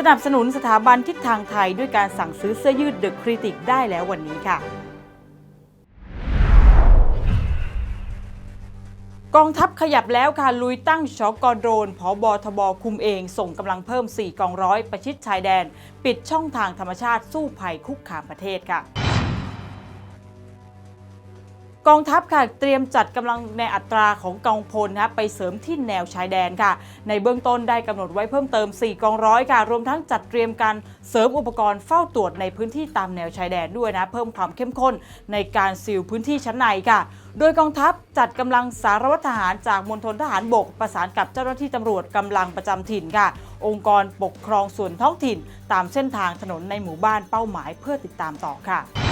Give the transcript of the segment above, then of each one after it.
สนับสนุนสถาบันทิศทางไทยด้วยการสั่งซื้อเสื้อยืดเดอะคริติกได้แล้ววันนี้ค่ะ กองทัพขยับแล้วค่ะ ลุยตั้งชกโดรนผอบอทบคุมเอง ส่งกำลังเพิ่ม 4 กองร้อย ประชิดชายแดน ปิดช่องทางธรรมชาติสู้ภัยคุกคามประเทศค่ะ กองทัพค่ะเตรียมจัดกำลังในอัตราของกองพลนะไปเสริมที่แนวชายแดนค่ะ ในเบื้องต้นได้กำหนดไว้เพิ่มเติม 4 กองร้อยค่ะ รวมทั้งจัดเตรียมการเสริมอุปกรณ์เฝ้าตรวจในพื้นที่ตามแนวชายแดนด้วยนะ เพิ่มความเข้มข้นในการซีลพื้นที่ชั้นในค่ะ โดยกองทัพจัดกำลังสารวัตรทหารจากมณฑลทหารบก ประสานกับเจ้าหน้าที่ตำรวจกำลังประจำถิ่นค่ะ องค์กรปกครองส่วนท้องถิ่น ตามเส้นทางถนนในหมู่บ้านเป้าหมายเพื่อติดตามต่อค่ะ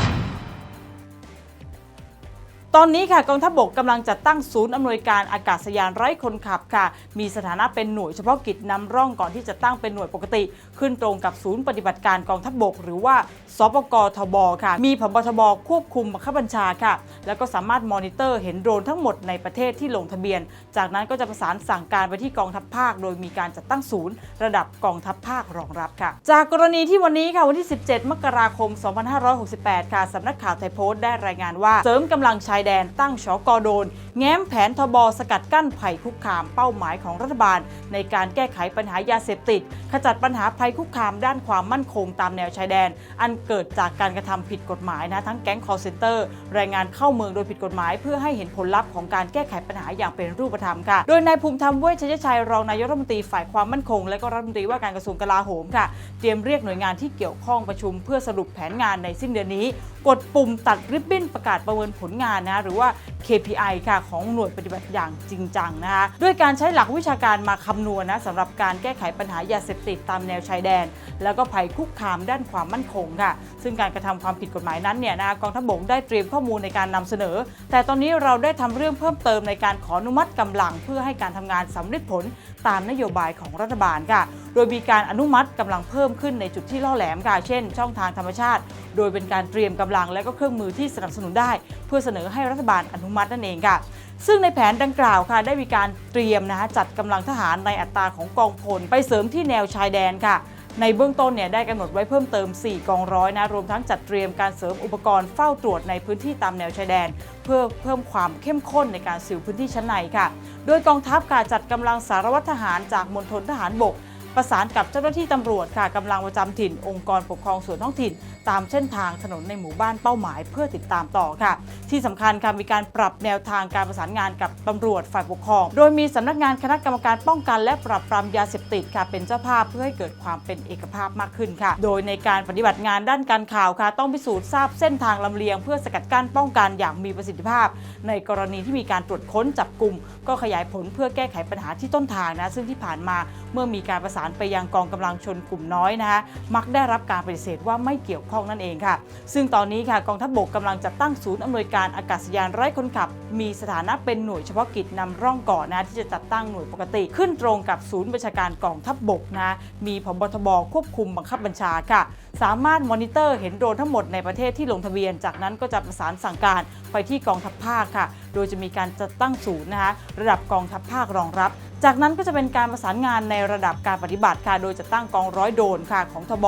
ตอนนี้ค่ะกองทัพบกกำลังจัดตั้งศูนย์อำนวยการอากาศยานไร้คนขับค่ะ มีสถานะเป็นหน่วยเฉพาะกิจนำร่องก่อนที่จะตั้งเป็นหน่วยปกติ ขึ้นตรงกับศูนย์ปฏิบัติการกองทัพบก หรือว่าสปกทบค่ะ มีพบทบควบคุมบังคับบัญชาค่ะ แล้วก็สามารถมอนิเตอร์เห็นโดรนทั้งหมดในประเทศที่ลงทะเบียน จากนั้นก็จะประสานสั่งการไปที่กองทัพภาค โดยมีการจัดตั้งศูนย์ระดับกองทัพภาครองรับค่ะ จากกรณีที่วันนี้ค่ะวันที่ 17 มกราคม 2568 ค่ะสำนักข่าวไทยโพสต์ได้รายงานว่าเสริมกำลังชายแดนตั้งชอกโดน แง้มแผนทบสกัดกั้นภัยคุกคามเป้าหมายของรัฐบาล ในการแก้ไขปัญหายาเสพติด ขจัดปัญหาภัยคุกคามด้านความมั่นคงตามแนวชายแดน อันเกิดจากการกระทำผิดกฎหมายนะทั้งแก๊ง call center แรงงานเข้าเมืองโดยผิดกฎหมาย เพื่อให้เห็นผลลัพธ์ของการแก้ไขปัญหาอย่างเป็นรูปธรรมค่ะ โดยนายภูมิธรรมเวชชยชัยรองนายกรัฐมนตรีฝ่ายความมั่นคง และก็รัฐมนตรีว่าการกระทรวงกลาโหมค่ะ เตรียมเรียกหน่วยงานที่เกี่ยวข้องประชุม เพื่อสรุปแผนงานในสิ้นเดือนนี้ กดปุ่มตัดริบบิ้นประกาศประเมินผลงานนะหรือว่า KPI ค่ะของหน่วยปฏิบัติอย่างจริงจังนะคะด้วยการใช้หลักวิชาการมาคำนวณนะสำหรับการแก้ไขปัญหายาเสพติดตามแนวชายแดน แล้วก็ภัยคุกคามด้านความมั่นคงค่ะ ซึ่งการกระทำความผิดกฎหมายนั้นเนี่ยนะกองทัพบกได้เตรียมข้อมูลในการนำเสนอ แต่ตอนนี้เราได้ทำเรื่องเพิ่มเติมในการขออนุมัติกำลัง เพื่อให้การทำงานสำเร็จผลตามนโยบายของรัฐบาลค่ะ โดยมีการอนุมัติกำลังเพิ่มขึ้นในจุดที่ล่อแหลมค่ะเช่น ช่องทางธรรมชาติ โดยเป็นการเตรียมกำลังและก็เครื่องมือที่สนับสนุนได้ เพื่อเสนอให้รัฐบาลอนุมัตินั่นเองค่ะซึ่งในแผนดังกล่าวค่ะได้มีการเตรียมนะคะจัดกำลังทหารในอัตราของกองพล ไปเสริมที่แนวชายแดนค่ะ ในเบื้องต้นเนี่ยได้กำหนดไว้เพิ่มเติม 4 กองร้อยนะรวมทั้งจัดเตรียมการเสริมอุปกรณ์เฝ้าตรวจในพื้นที่ตามแนวชายแดน เพื่อเพิ่มความเข้มข้นในการสิวพื้นที่ชั้นในค่ะ โดยกองทัพค่ะจัดกำลังสารวัตรทหารจากมณฑลทหารบก ประสานกับเจ้าหน้าที่ตำรวจค่ะกำลังประจำถิ่นองค์กรปกครองส่วนท้องถิ่น ตามเส้นทางถนนในหมู่บ้านเป้าหมายเพื่อติดตามต่อค่ะ ที่สำคัญค่ะมีการปรับแนวทางการประสานงานกับตำรวจฝ่ายปกครอง โดยมีสำนักงานคณะกรรมการป้องกัน และปราบปรามยาเสพติดค่ะเป็นเจ้าภาพเพื่อให้เกิดความเป็นเอกภาพมากขึ้นค่ะ โดยในการปฏิบัติงานด้านการข่าวค่ะ ต้องพิสูจน์ทราบเส้นทางลำเลียง เพื่อสกัดกั้นป้องกันอย่างมีประสิทธิภาพ ในกรณีที่มีการตรวจค้นจับกลุ่มก็ขยายผลเพื่อแก้ไขปัญหาที่ต้นทางนะซึ่งที่ผ่านมาเมื่อมีการประสานไปยังกองกำลังชนกลุ่มน้อยนะคะมักได้รับการปฏิเสธว่าไม่เกี่ยวข้องนั่นเองค่ะ ซึ่งตอนนี้ค่ะกองทัพบกกำลังจัดตั้งศูนย์อำนวยการอากาศยานไร้คนขับ มีสถานะเป็นหน่วยเฉพาะกิจนำร่องก่อนนะที่จะจัดตั้งหน่วยปกติ ขึ้นตรงกับศูนย์บัญชาการกองทัพบกนะมีพบทบควบคุมบังคับบัญชาค่ะ สามารถมอนิเตอร์เห็นโดรนทั้งหมดในประเทศที่ลงทะเบียน จากนั้นก็จะประสานสั่งการไปที่กองทัพภาคค่ะ โดยจะมีการจัดตั้งศูนย์นะคะระดับกองทัพภาครองรับ จากนั้นก็จะเป็นการประสานงานในระดับการปฏิบัติค่ะ โดยจะตั้งกองร้อยโดนค่ะของทบ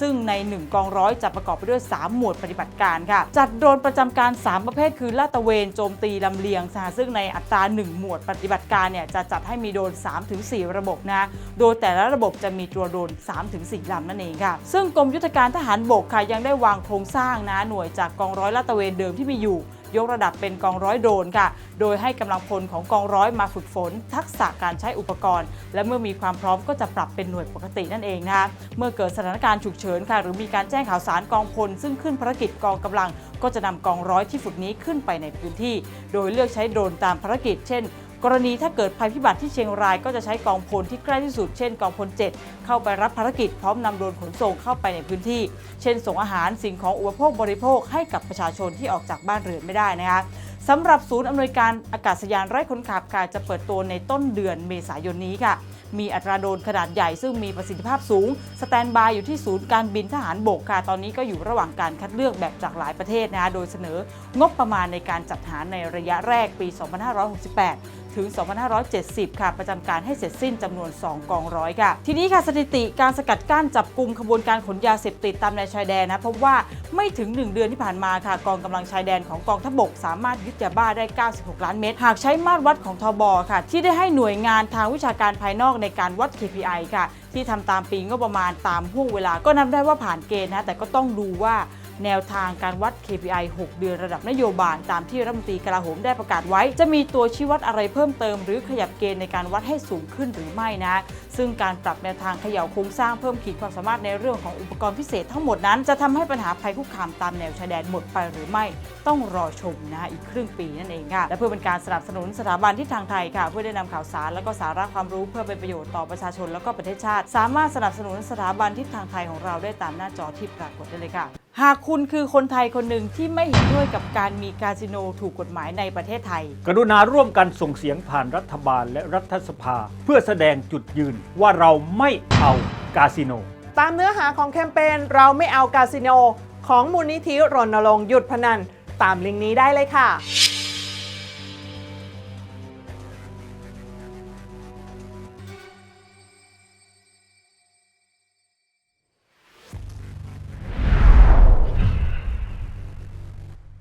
ซึ่งใน 1 กองร้อยจะประกอบไปด้วย 3 หมวดปฏิบัติการค่ะ จัดโดนประจำการ 3 ประเภท คือลาดตระเวนโจมตีลำเลียงซึ่งในอัตรา 1 หมวดปฏิบัติการเนี่ยจะจัดให้มีโดน 3-4 ระบบนะโดยแต่ละระบบจะมีตัวโดน 3-4ลำนั่นเองค่ะซึ่งกรมยุทธการทหารบกค่ะยังได้วางโครงสร้างนะหน่วยจากกองร้อยลาดตระเวนเดิมที่มีอยู่ ยกระดับเป็นกองร้อยโดรนค่ะ โดยให้กำลังพลของกองร้อยมาฝึกฝน ทักษะการใช้อุปกรณ์ และเมื่อมีความพร้อมก็จะปรับเป็นหน่วยปกตินั่นเองนะคะเมื่อเกิดสถานการณ์ฉุกเฉินค่ะ หรือมีการแจ้งข่าวสารกองพล ซึ่งขึ้นภารกิจกองกำลัง ก็จะนำกองร้อยที่ฝึกนี้ขึ้นไปในพื้นที่ โดยเลือกใช้โดรนตามภารกิจ เช่นกรณีถ้าเกิดภัยพิบัติที่เชียงรายก็จะใช้กองพลที่ใกล้ที่สุด เช่นกองพล 7 เข้าไปรับภารกิจพร้อมนำโดรนขนส่งเข้าไปในพื้นที่ เช่นส่งอาหารสิ่งของอุปโภคบริโภคให้กับประชาชนที่ออกจากบ้านเรือนไม่ได้นะคะสำหรับศูนย์อำนวยการอากาศยานไร้คนขับค่ะจะเปิดตัวในต้นเดือนเมษายนนี้ค่ะ มีอัตราโดรนขนาดใหญ่ซึ่งมีประสิทธิภาพสูง สแตนบายอยู่ที่ศูนย์การบินทหารบกค่ะ ตอนนี้ก็อยู่ระหว่างการคัดเลือกแบบจากหลายประเทศนะคะโดยเสนองบประมาณในการจัดหาในระยะแรกปี 2568 ถึง 2570 ค่ะ ประจำการให้เสร็จสิ้นจำนวน 2 กองร้อยค่ะ ทีนี้ค่ะสถิติการสกัดกั้นจับกลุ่มขบวนการขนยาเสพติดตามแนวชายแดนนะพบว่าไม่ถึง 1 เดือนที่ผ่านมาค่ะ กองกำลังชายแดนของกองทัพบก สามารถยึดยาบ้าได้ 96 ล้านเม็ดหากใช้มาตรวัดของทบค่ะ ที่ได้ให้หน่วยงานทางวิชาการภายนอกในการวัด KPI ค่ะ ที่ทำตามปีงบประมาณตามห่วงเวลาก็นับได้ว่าผ่านเกณฑ์นะแต่ก็ต้องดูว่า แนวทางการวัด KPI 6 เดือนระดับนโยบายตามที่รัฐมนตรีกลาโหมได้ประกาศไว้ จะมีตัวชี้วัดอะไรเพิ่มเติม หรือขยับเกณฑ์ในการวัดให้สูงขึ้นหรือไม่นะซึ่งการปรับแนวทางเขย่าโครงสร้างเพิ่มขีดความสามารถในเรื่องของอุปกรณ์พิเศษทั้งหมดนั้น จะทำให้ปัญหาภัยคุกคามตามแนวชายแดนหมดไปหรือไม่ต้องรอชมนะอีกครึ่งปีนั่นเองค่ะและเพื่อเป็นการสนับสนุนสถาบันที่ทางไทยค่ะ เพื่อได้นำข่าวสารและก็สาระความรู้เพื่อเป็นประโยชน์ต่อประชาชนและก็ประเทศชาติ สามารถสนับสนุนสถาบันที่ทางไทยของเราได้ตามหน้าจอที่ปรากฏได้เลยค่ะ หากคุณคือคนไทยคนหนึ่งที่ไม่เห็นด้วยกับการมีคาสิโนถูกกฎหมายในประเทศไทย กรุณาร่วมกันส่งเสียงผ่านรัฐบาลและรัฐสภา เพื่อแสดงจุดยืนว่าเราไม่เอากาสิโน ตามเนื้อหาของแคมเปญเราไม่เอากาสิโน ของมูลนิธิรณรงค์หยุดพนัน ตามลิงก์นี้ได้เลยค่ะ